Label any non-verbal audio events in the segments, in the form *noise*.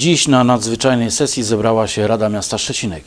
Dziś na nadzwyczajnej sesji zebrała się Rada Miasta Szczecinek.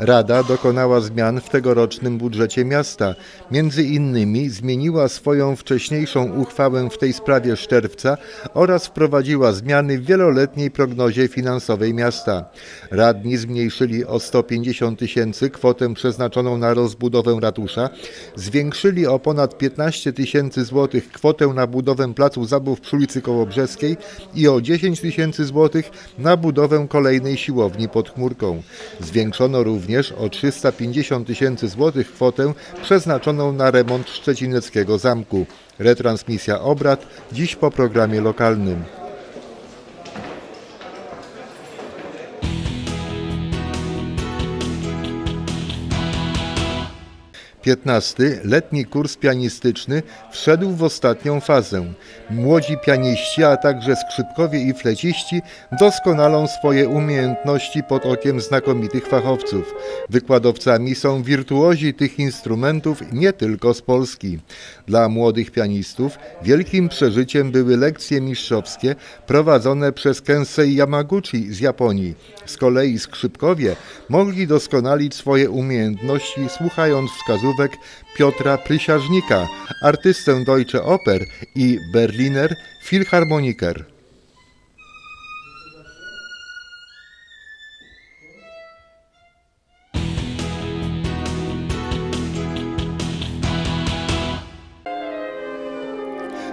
Rada dokonała zmian w tegorocznym budżecie miasta. Między innymi zmieniła swoją wcześniejszą uchwałę w tej sprawie z czerwca oraz wprowadziła zmiany w wieloletniej prognozie finansowej miasta. Radni zmniejszyli o 150 tysięcy kwotę przeznaczoną na rozbudowę ratusza, zwiększyli o ponad 15 tysięcy złotych kwotę na budowę placu zabaw przy ulicy Kołobrzeskiej i o 10 tysięcy złotych na budowę kolejnej siłowni pod chmurką. Zwiększono również o 350 tysięcy złotych kwotę przeznaczoną na remont szczecineckiego zamku. Retransmisja obrad dziś po programie lokalnym. 15. Letni kurs pianistyczny wszedł w ostatnią fazę. Młodzi pianiści, a także skrzypkowie i fleciści doskonalą swoje umiejętności pod okiem znakomitych fachowców. Wykładowcami są wirtuozi tych instrumentów nie tylko z Polski. Dla młodych pianistów wielkim przeżyciem były lekcje mistrzowskie prowadzone przez Kensei Yamaguchi z Japonii. Z kolei skrzypkowie mogli doskonalić swoje umiejętności słuchając wskazówek Piotra Prysiażnika, artystę Deutsche Oper i Berliner Philharmoniker.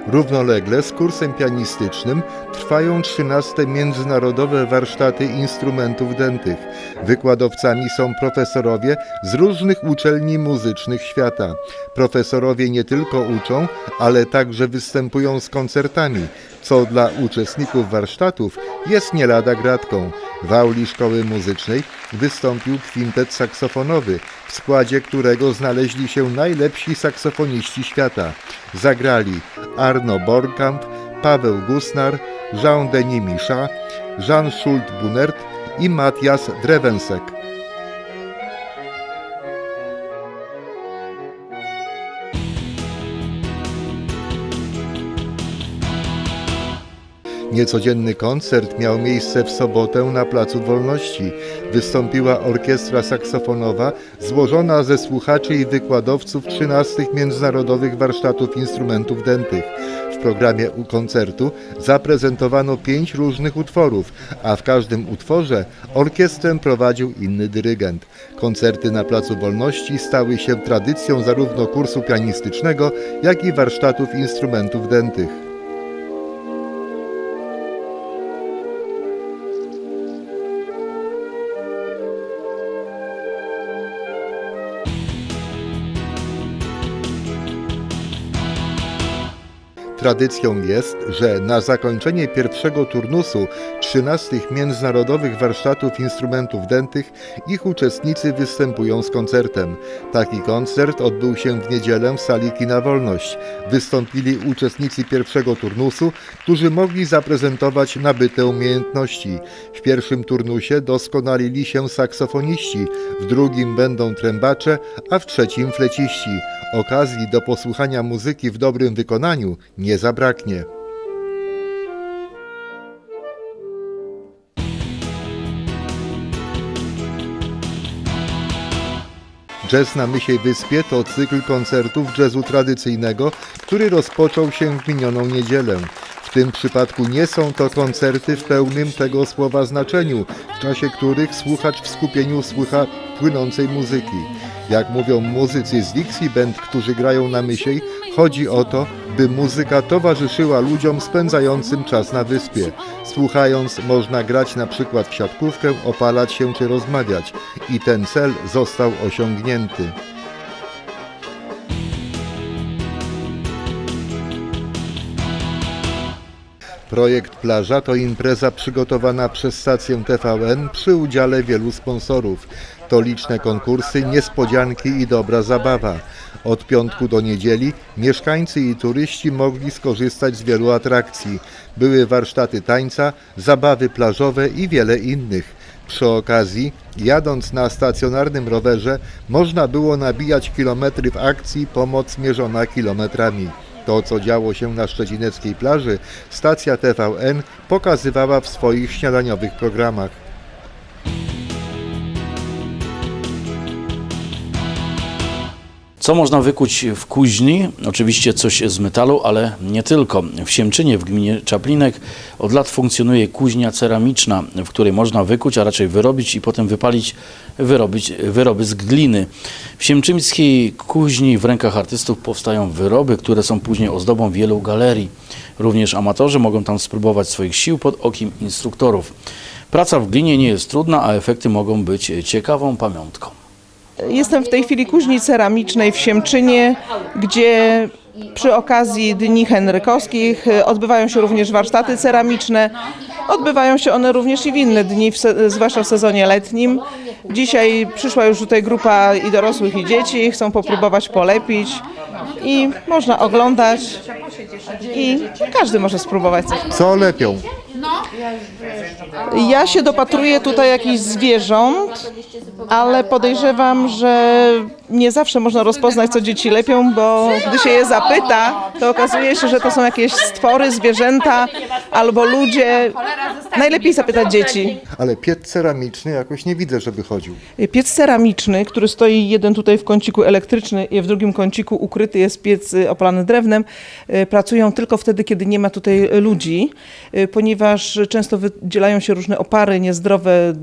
Równolegle z kursem pianistycznym trwają 13 międzynarodowe warsztaty instrumentów dętych. Wykładowcami są profesorowie z różnych uczelni muzycznych świata. Profesorowie nie tylko uczą, ale także występują z koncertami, co dla uczestników warsztatów jest nie lada gratką. W auli szkoły muzycznej wystąpił kwintet saksofonowy, w składzie którego znaleźli się najlepsi saksofoniści świata. Zagrali Arno Borkamp, Paweł Gusnar, Jean-Denis Micha, Jean Schult-Bunert i Matthias Drewensek. Niecodzienny koncert miał miejsce w sobotę na Placu Wolności. Wystąpiła orkiestra saksofonowa złożona ze słuchaczy i wykładowców 13 międzynarodowych warsztatów instrumentów dętych. W programie u koncertu zaprezentowano pięć różnych utworów, a w każdym utworze orkiestrę prowadził inny dyrygent. Koncerty na Placu Wolności stały się tradycją zarówno kursu pianistycznego, jak i warsztatów instrumentów dętych. Tradycją jest, że na zakończenie pierwszego turnusu 13 międzynarodowych warsztatów instrumentów dętych ich uczestnicy występują z koncertem. Taki koncert odbył się w niedzielę w sali Kina Wolność. Wystąpili uczestnicy pierwszego turnusu, którzy mogli zaprezentować nabyte umiejętności. W pierwszym turnusie doskonalili się saksofoniści, w drugim będą trębacze, a w trzecim fleciści. Okazji do posłuchania muzyki w dobrym wykonaniu nie zabraknie. Jazz na Mysiej Wyspie to cykl koncertów jazzu tradycyjnego, który rozpoczął się w minioną niedzielę. W tym przypadku nie są to koncerty w pełnym tego słowa znaczeniu, w czasie których słuchacz w skupieniu słucha płynącej muzyki. Jak mówią muzycy z Dixie Band, którzy grają na Mysiej, chodzi o to, by muzyka towarzyszyła ludziom spędzającym czas na wyspie. Słuchając można grać na przykład w siatkówkę, opalać się czy rozmawiać i ten cel został osiągnięty. Projekt Plaża to impreza przygotowana przez stację TVN przy udziale wielu sponsorów. To liczne konkursy, niespodzianki i dobra zabawa. Od piątku do niedzieli mieszkańcy i turyści mogli skorzystać z wielu atrakcji. Były warsztaty tańca, zabawy plażowe i wiele innych. Przy okazji, jadąc na stacjonarnym rowerze, można było nabijać kilometry w akcji Pomoc mierzona kilometrami. To, co działo się na szczecineckiej plaży, stacja TVN pokazywała w swoich śniadaniowych programach. Co można wykuć w kuźni? Oczywiście coś z metalu, ale nie tylko. W Siemczynie w gminie Czaplinek od lat funkcjonuje kuźnia ceramiczna, w której można wykuć, a raczej wyrobić i potem wypalić wyrobić, wyroby z gliny. W siemczyńskiej kuźni w rękach artystów powstają wyroby, które są później ozdobą wielu galerii. Również amatorzy mogą tam spróbować swoich sił pod okiem instruktorów. Praca w glinie nie jest trudna, a efekty mogą być ciekawą pamiątką. Jestem w tej chwili kuźni ceramicznej w Siemczynie, gdzie przy okazji Dni Henrykowskich y, odbywają się również warsztaty ceramiczne. Odbywają się one również i w inne dni, zwłaszcza w sezonie letnim. Dzisiaj przyszła już tutaj grupa i dorosłych, i dzieci. Chcą popróbować polepić i można oglądać i każdy może spróbować coś. Co lepią? Ja się dopatruję tutaj jakichś zwierząt, ale podejrzewam, że nie zawsze można rozpoznać, co dzieci lepią, bo gdy się je zapyta, to okazuje się, że to są jakieś stwory, zwierzęta albo ludzie. Najlepiej zapytać dzieci. Ale piec ceramiczny jakoś nie widzę, żeby chodził. Piec ceramiczny, który stoi jeden tutaj w kąciku elektryczny i w drugim kąciku ukryty jest piec y, opalany drewnem, y, pracują tylko wtedy, kiedy nie ma tutaj ludzi, y, ponieważ często wydzielają się różne opary niezdrowe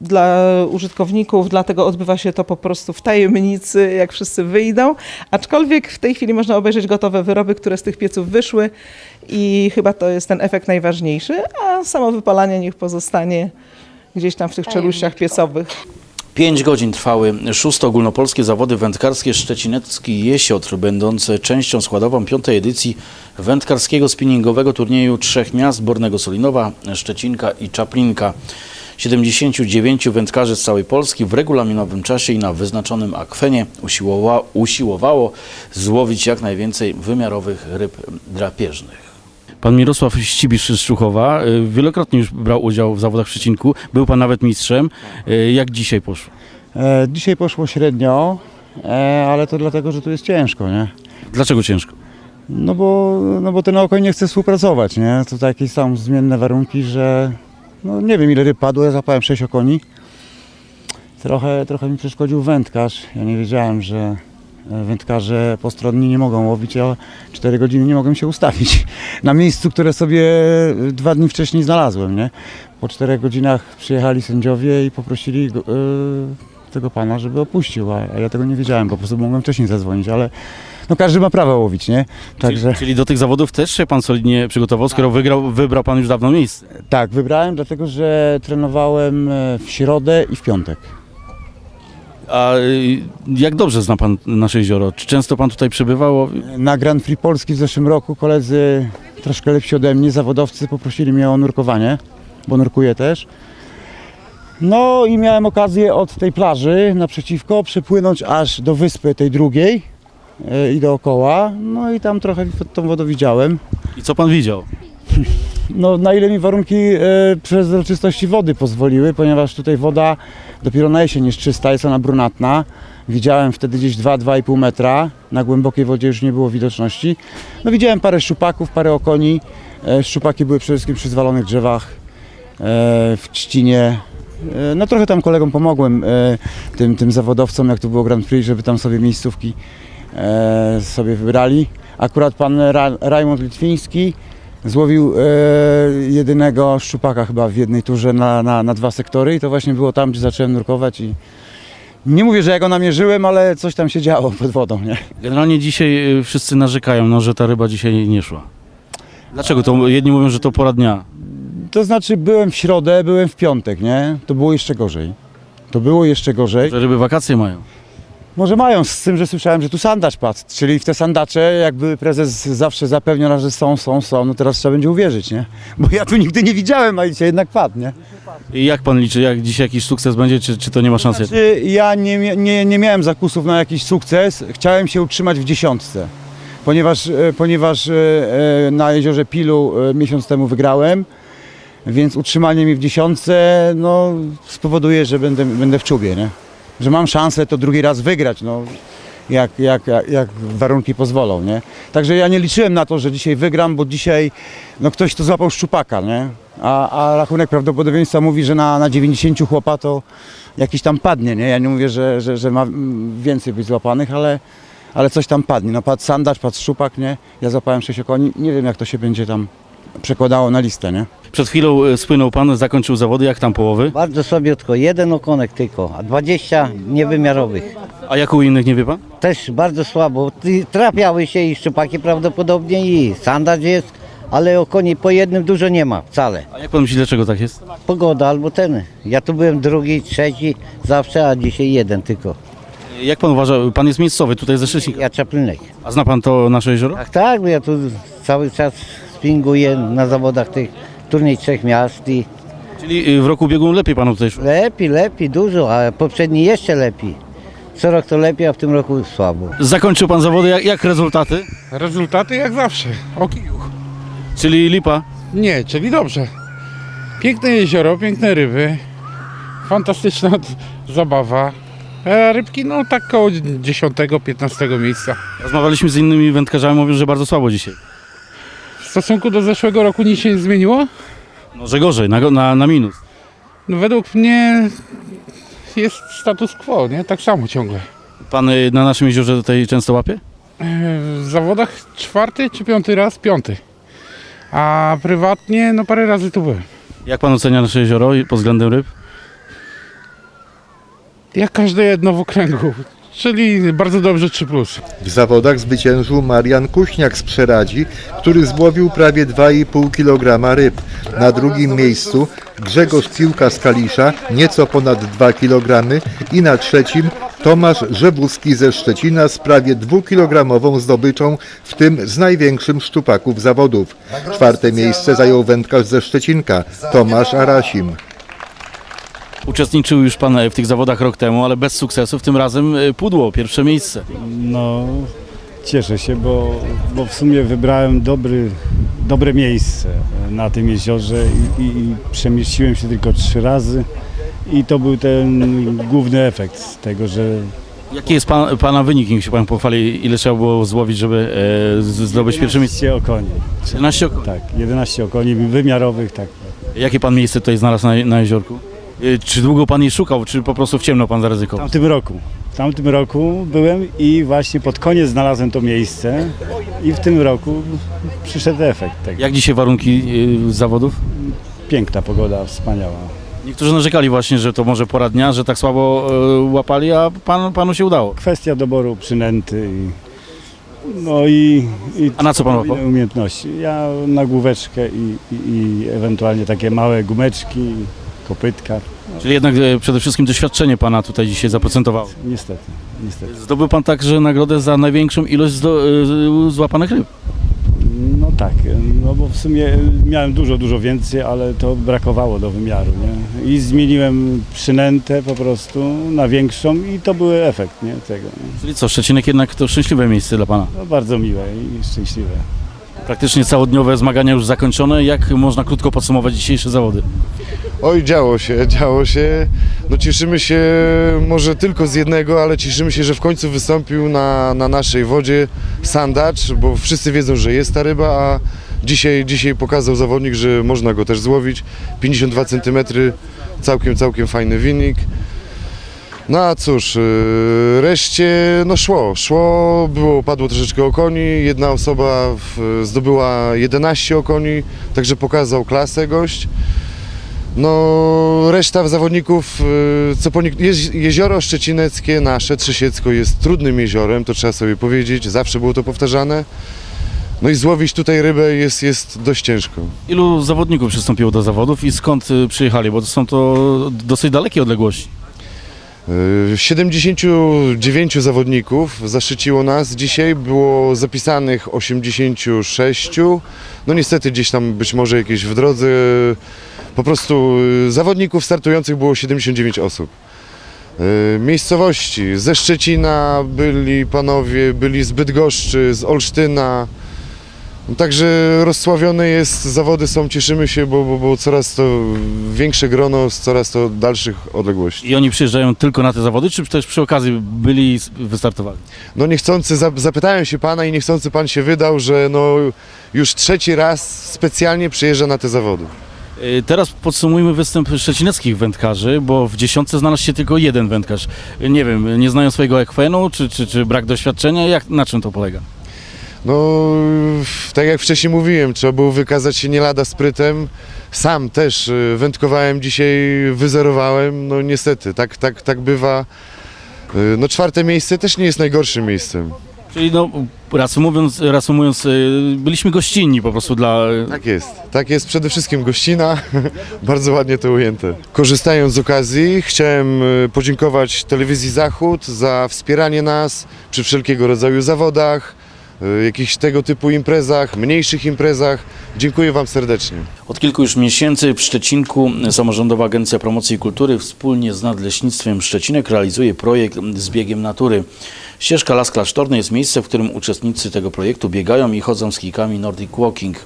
dla użytkowników, dlatego odbywa się to po prostu w tajemnicy, jak wszyscy wyjdą. Aczkolwiek w tej chwili można obejrzeć gotowe wyroby, które z tych pieców wyszły i chyba to jest ten efekt najważniejszy, a samo wypalanie niech pozostanie gdzieś tam w tych czeluściach piecowych. Pięć godzin trwały szóste ogólnopolskie zawody wędkarskie Szczecinecki Jesiotr, będące częścią składową piątej edycji wędkarskiego spinningowego turnieju trzech miast Bornego Solinowa, Szczecinka i Czaplinka. 79 wędkarzy z całej Polski w regulaminowym czasie i na wyznaczonym akwenie usiłowa, usiłowało złowić jak najwięcej wymiarowych ryb drapieżnych. Pan Mirosław Ścibisz z Szczuchowa y, wielokrotnie już brał udział w zawodach w Szczecinku. Był pan nawet mistrzem. Y, Jak dzisiaj poszło? E, dzisiaj poszło średnio, e, ale to dlatego, że tu jest ciężko, nie? Dlaczego ciężko? No bo, no bo ten okoj nie chce współpracować, nie? To takie są zmienne warunki, że no nie wiem ile ryb padło, ja zapałem 6 okoni. Trochę, trochę mi przeszkodził wędkarz. Ja nie wiedziałem, że wędkarze postronni nie mogą łowić, a 4 godziny nie mogłem się ustawić *laughs* na miejscu, które sobie e, dwa dni wcześniej znalazłem, nie? Po 4 godzinach przyjechali sędziowie i poprosili go- e, tego pana, żeby opuścił, a, ja tego nie wiedziałem, po prostu mogłem wcześniej zadzwonić, ale no każdy ma prawo łowić, nie? Także Czyli, czyli do tych zawodów też się pan solidnie przygotował, skoro wygrał, wybrał pan już dawno miejsce. tak, wybrałem dlatego, że trenowałem e, w środę i w piątek. A y, jak dobrze zna pan nasze jezioro? Czy często pan tutaj przebywał? Na Grand Prix Polski w zeszłym roku koledzy troszkę lepsi ode mnie, zawodowcy poprosili mnie o nurkowanie, bo nurkuję też. No i miałem okazję od tej plaży naprzeciwko przepłynąć aż do wyspy tej drugiej e, i dookoła. No i tam trochę pod tą wodą widziałem. I co pan widział? No, na ile mi warunki e, przezroczystości wody pozwoliły, ponieważ tutaj woda dopiero na jesień jest czysta, jest ona brunatna. Widziałem wtedy gdzieś 2-2,5 metra, na głębokiej wodzie już nie było widoczności. No, widziałem parę szczupaków, parę okoni. E, szczupaki były przede wszystkim przy zwalonych drzewach, e, w trzcinie. No trochę tam kolegom pomogłem, tym, tym zawodowcom, jak to było Grand Prix, żeby tam sobie miejscówki sobie wybrali. Akurat pan Ra Litwiński złowił e, jedynego szczupaka chyba w jednej turze na, na, na dwa sektory i to właśnie było tam, gdzie zacząłem nurkować i nie mówię, że ja go namierzyłem, ale coś tam się działo pod wodą, nie? Generalnie dzisiaj y, wszyscy narzekają, no, że ta ryba dzisiaj nie szła. Dlaczego? To jedni mówią, że to pora dnia. To znaczy byłem w środę, byłem w piątek, nie? To było jeszcze gorzej. To było jeszcze gorzej. Że ryby wakacje mają. Może mają, z tym, że słyszałem, że tu sandacz padł, czyli w te sandacze jakby prezes zawsze zapewniał, nas, że są, są, są, no teraz trzeba będzie uwierzyć, nie? Bo ja tu nigdy nie widziałem, a dzisiaj jednak padł, nie? I jak pan liczy, jak dzisiaj jakiś sukces będzie, czy, czy to nie ma szansy? Znaczy, ja nie, mia- nie, nie miałem zakusów na jakiś sukces. Chciałem się utrzymać w dziesiątce, ponieważ, e, ponieważ e, e, na jeziorze Pilu e, miesiąc temu wygrałem, więc utrzymanie mi w dziesiątce no, spowoduje, że będę, będę w czubie, nie? Że mam szansę to drugi raz wygrać. No. jak, jak, jak, jak warunki pozwolą, nie? Także ja nie liczyłem na to, że dzisiaj wygram, bo dzisiaj no ktoś to złapał szczupaka, nie? A, a rachunek prawdopodobieństwa mówi, że na, na 90 chłopa to jakiś tam padnie, nie? Ja nie mówię, że, że, że ma więcej być złapanych, ale, ale coś tam padnie. No padł sandacz, padł szczupak, nie? Ja złapałem 6 okoni, nie wiem jak to się będzie tam przekładało na listę, nie? Przed chwilą e, spłynął pan, zakończył zawody, jak tam połowy? Bardzo słabiutko, jeden okonek tylko, a 20 niewymiarowych. A jak u innych, nie wie pan? Też bardzo słabo. Ty- Trafiały się i szczupaki prawdopodobnie i sandacz jest, ale okoni po jednym dużo nie ma wcale. A jak pan myśli, dlaczego tak jest? Pogoda albo ten. Ja tu byłem drugi, trzeci zawsze, a dzisiaj jeden tylko. Jak pan uważa, pan jest miejscowy tutaj ze Szczecinka, Ja Czaplinek. a zna pan to nasze jezioro? Tak, tak, bo ja tu cały czas spinguję na zawodach tych turniej trzech miast i Czyli y, w roku ubiegłym lepiej panu tutaj szło. lepiej, lepiej, dużo, a poprzedni jeszcze lepiej. Co rok to lepiej, a w tym roku słabo. Zakończył pan zawody, jak, jak rezultaty? Rezultaty jak zawsze. O kiju. Czyli lipa. Nie, czyli dobrze. Piękne jezioro, piękne ryby. Fantastyczna d- *laughs* zabawa. E, rybki no tak koło 10-15 miejsca. Rozmawialiśmy z innymi wędkarzami, mówią, że bardzo słabo dzisiaj. W stosunku do zeszłego roku nic się nie zmieniło? No, że gorzej, na, na, na minus. No, według mnie jest status quo, nie? Tak samo ciągle. Pan y, na naszym jeziorze tutaj często łapie? E, w zawodach czwarty czy piąty raz? Piąty. A prywatnie no parę razy tu byłem. Jak pan ocenia nasze jezioro i- pod względem ryb? Jak każde jedno w okręgu. Czyli bardzo dobrze 3 plus. W zawodach zwyciężył Marian Kuśniak z Przeradzi, który złowił prawie 2,5 kg ryb. Na drugim miejscu Grzegorz Piłka z Kalisza, nieco ponad 2 kg i na trzecim Tomasz Żebuski ze Szczecina z prawie 2-kilogramową zdobyczą, w tym z największym szczupaków zawodów. Czwarte miejsce zajął wędkarz ze Szczecinka, Tomasz Arasim. Uczestniczył już pan e, w tych zawodach rok temu, ale bez sukcesu. W tym razem y, pudło, pierwsze miejsce. No, cieszę się, bo, bo w sumie wybrałem dobry, dobre miejsce na tym jeziorze i, i, przemieściłem się tylko trzy razy i to był ten główny efekt tego, że Jaki jest pan, pana wynik, niech się pan pochwali, ile trzeba było złowić, żeby e, zdobyć pierwsze miejsce? 11 okoni. 11 okoni. Tak, 11 okoni wymiarowych, tak. Jakie pan miejsce tutaj znalazł na, na jeziorku? Y, Czy długo pan je szukał, czy po prostu w ciemno pan W zaryzykował? tamtym roku. W tamtym roku byłem i właśnie pod koniec znalazłem to miejsce i w tym roku przyszedł efekt tego. Jak dzisiaj warunki y, zawodów? Piękna pogoda, wspaniała. Niektórzy narzekali właśnie, że to może pora dnia, że tak słabo y, łapali, a pan, panu się udało. Kwestia doboru przynęty i, no i, i A na co pan łapał? inne umiejętności. Ja na główeczkę i, i, i ewentualnie takie małe gumeczki, Czyli jednak e, przede wszystkim doświadczenie pana tutaj dzisiaj zaprocentowało. Niestety, niestety. Zdobył pan także nagrodę za największą ilość zdo, y, złapanych ryb. No tak, no bo w sumie miałem dużo, dużo więcej, ale to brakowało do wymiaru, nie? I zmieniłem przynętę po prostu na większą i to był efekt, nie? Tego. Nie? Czyli co, Szczecinek jednak to szczęśliwe miejsce dla pana. No bardzo miłe i szczęśliwe. Praktycznie całodniowe zmagania już zakończone. Jak można krótko podsumować dzisiejsze zawody? Oj, działo się, *laughs* działo się. No cieszymy się może tylko z jednego, ale cieszymy się, że w końcu wystąpił na, na naszej wodzie sandacz, bo wszyscy wiedzą, że jest ta ryba, a dzisiaj, dzisiaj pokazał zawodnik, że można go też złowić. 52 cm, całkiem, całkiem fajny wynik. No a cóż, yy, reszcie no szło, szło, było, padło troszeczkę okoni, jedna osoba w, zdobyła 11 okoni, także pokazał klasę gość. No, reszta zawodników, y, co po, nie- jez- jezioro szczecineckie nasze, Trzysiecko jest trudnym jeziorem, to trzeba sobie powiedzieć, zawsze było to powtarzane. No i złowić tutaj rybę jest, jest dość ciężko. Ilu zawodników przystąpiło do zawodów i skąd y, przyjechali? Bo to są to dosyć dalekie odległości. Y, 79 zawodników zaszczyciło nas dzisiaj, było zapisanych 86. No niestety gdzieś tam być może jakieś w drodze. Po prostu y, zawodników startujących było 79 osób. Y, Miejscowości ze Szczecina byli panowie, byli z Bydgoszczy, z Olsztyna. No, Także rozsławione jest, zawody są, cieszymy się, bo, bo, bo coraz to większe grono z coraz to dalszych odległości. I oni przyjeżdżają tylko na te zawody, czy też przy okazji byli i wystartowali? No niechcący, za- zapytałem się pana i niechcący pan się wydał, że no już trzeci raz specjalnie przyjeżdża na te zawody. Y, Teraz podsumujmy występ szczecineckich wędkarzy, bo w dziesiątce znalazł się tylko jeden wędkarz. Y, Nie wiem, nie znają swojego ekwenu, czy, czy, czy brak doświadczenia? Jak, na czym to polega? No, tak jak wcześniej mówiłem, trzeba było wykazać się nie lada sprytem. Sam też y, wędkowałem dzisiaj, wyzerowałem, no niestety, tak, tak, tak bywa. Y, No czwarte miejsce też nie jest najgorszym miejscem. Czyli no, reasumując, reasumując y, byliśmy gościnni po prostu dla... Tak jest, tak jest przede wszystkim gościna, *laughs* bardzo ładnie to ujęte. Korzystając z okazji chciałem podziękować Telewizji Zachód za wspieranie nas przy wszelkiego rodzaju zawodach, jakichś tego typu imprezach, mniejszych imprezach. Dziękuję Wam serdecznie. Od kilku już miesięcy w Szczecinku Samorządowa Agencja Promocji Kultury wspólnie z Nadleśnictwem Szczecinek realizuje projekt z biegiem natury. Ścieżka Las Klasztorny jest miejsce, w którym uczestnicy tego projektu biegają i chodzą z kijkami Nordic Walking.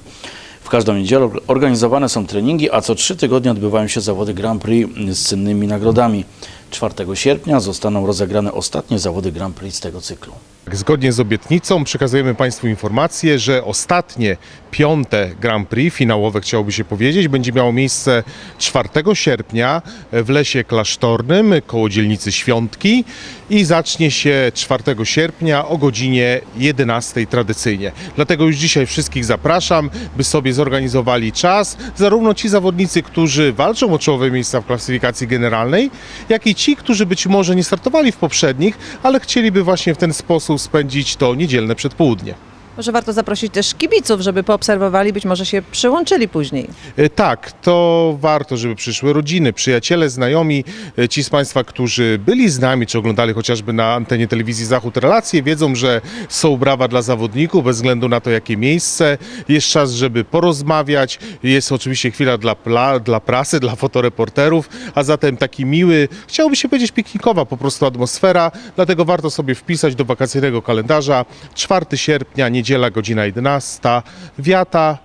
W każdą niedzielę organizowane są treningi, a co trzy tygodnie odbywają się zawody Grand Prix z cennymi nagrodami. 4 sierpnia zostaną rozegrane ostatnie zawody Grand Prix z tego cyklu. Zgodnie z obietnicą przekazujemy Państwu informację, że ostatnie, piąte Grand Prix, finałowe chciałoby się powiedzieć, będzie miało miejsce 4 sierpnia w Lesie Klasztornym koło dzielnicy Świątki i zacznie się 4 sierpnia o godzinie 11 tradycyjnie. Dlatego już dzisiaj wszystkich zapraszam, by sobie zorganizowali czas, zarówno ci zawodnicy, którzy walczą o czołowe miejsca w klasyfikacji generalnej, jak i ci, którzy być może nie startowali w poprzednich, ale chcieliby właśnie w ten sposób spędzić to niedzielne przedpołudnie. Może warto zaprosić też kibiców, żeby poobserwowali, być może się przyłączyli później. E, Tak, to warto, żeby przyszły rodziny, przyjaciele, znajomi, e, ci z Państwa, którzy byli z nami, czy oglądali chociażby na antenie telewizji Zachód relacje, wiedzą, że są brawa dla zawodników, bez względu na to, jakie miejsce. Jest czas, żeby porozmawiać, jest oczywiście chwila dla, pla, dla prasy, dla fotoreporterów, a zatem taki miły, chciałoby się powiedzieć piknikowa po prostu atmosfera, dlatego warto sobie wpisać do wakacyjnego kalendarza 4 sierpnia, niedziela, godzina 11, wiata,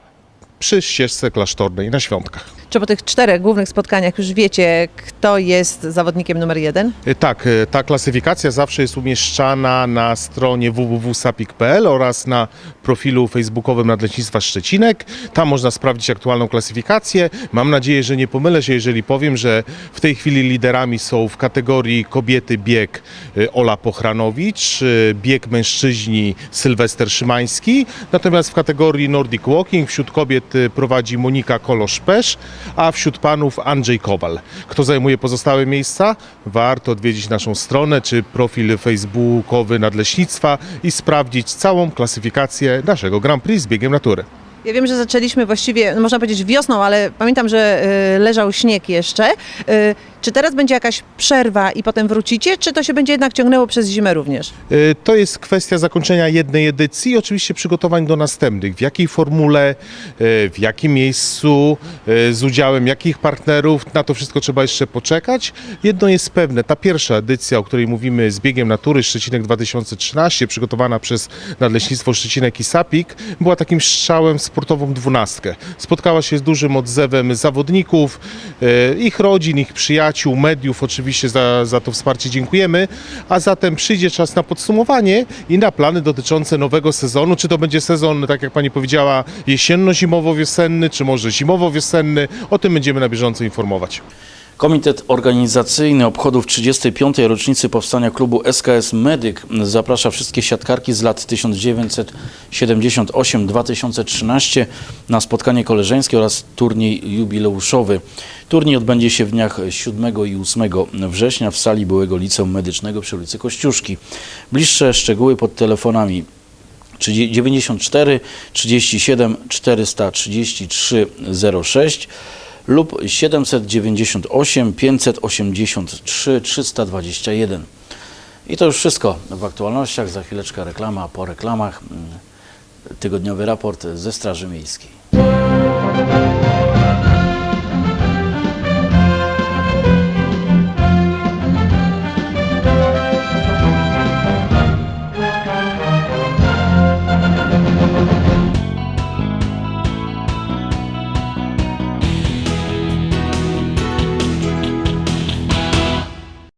przy ścieżce klasztornej na świątkach. Czy po tych czterech głównych spotkaniach już wiecie, kto jest zawodnikiem numer jeden? E, Tak, e, ta klasyfikacja zawsze jest umieszczana na stronie www.sapik.pl oraz na profilu facebookowym Nadleśnictwa Szczecinek. Tam można sprawdzić aktualną klasyfikację. Mam nadzieję, że nie pomylę się, jeżeli powiem, że w tej chwili liderami są w kategorii kobiety bieg e, Ola Pochranowicz, bieg mężczyźni Sylwester Szymański, natomiast w kategorii Nordic Walking wśród kobiet prowadzi Monika Kolosz-Pesz, a wśród panów Andrzej Kowal. Kto zajmuje pozostałe miejsca? Warto odwiedzić naszą stronę czy profil facebookowy Nadleśnictwa i sprawdzić całą klasyfikację naszego Grand Prix z biegiem natury. Ja wiem, że zaczęliśmy właściwie, no można powiedzieć wiosną, ale pamiętam, że y, leżał śnieg jeszcze. Y, czy teraz będzie jakaś przerwa i potem wrócicie, czy to się będzie jednak ciągnęło przez zimę również? Y, To jest kwestia zakończenia jednej edycji i oczywiście przygotowań do następnych. W jakiej formule, y, w jakim miejscu, y, z udziałem jakich partnerów, na to wszystko trzeba jeszcze poczekać. Jedno jest pewne, ta pierwsza edycja, o której mówimy z biegiem natury Szczecinek 2013, przygotowana przez Nadleśnictwo Szczecinek i Sapik, była takim strzałem w sportową dwunastkę. Spotkała się z dużym odzewem zawodników, y, ich rodzin, ich przyjaciół, mediów, oczywiście za, za to wsparcie dziękujemy, a zatem przyjdzie czas na podsumowanie i na plany dotyczące nowego sezonu, czy to będzie sezon, tak jak Pani powiedziała, jesienno-zimowo-wiosenny, czy może zimowo-wiosenny, o tym będziemy na bieżąco informować. Komitet Organizacyjny Obchodów 35. rocznicy powstania klubu SKS Medyk zaprasza wszystkie siatkarki z lat 1978-2013 na spotkanie koleżeńskie oraz turniej jubileuszowy. Turniej odbędzie się w dniach 7 i 8 września w sali byłego Liceum Medycznego przy ulicy Kościuszki. Bliższe szczegóły pod telefonami 94 37 433 06 lub 798 583 321. I to już wszystko w aktualnościach. Za chwileczkę reklama, po reklamach mm, tygodniowy raport ze Straży Miejskiej.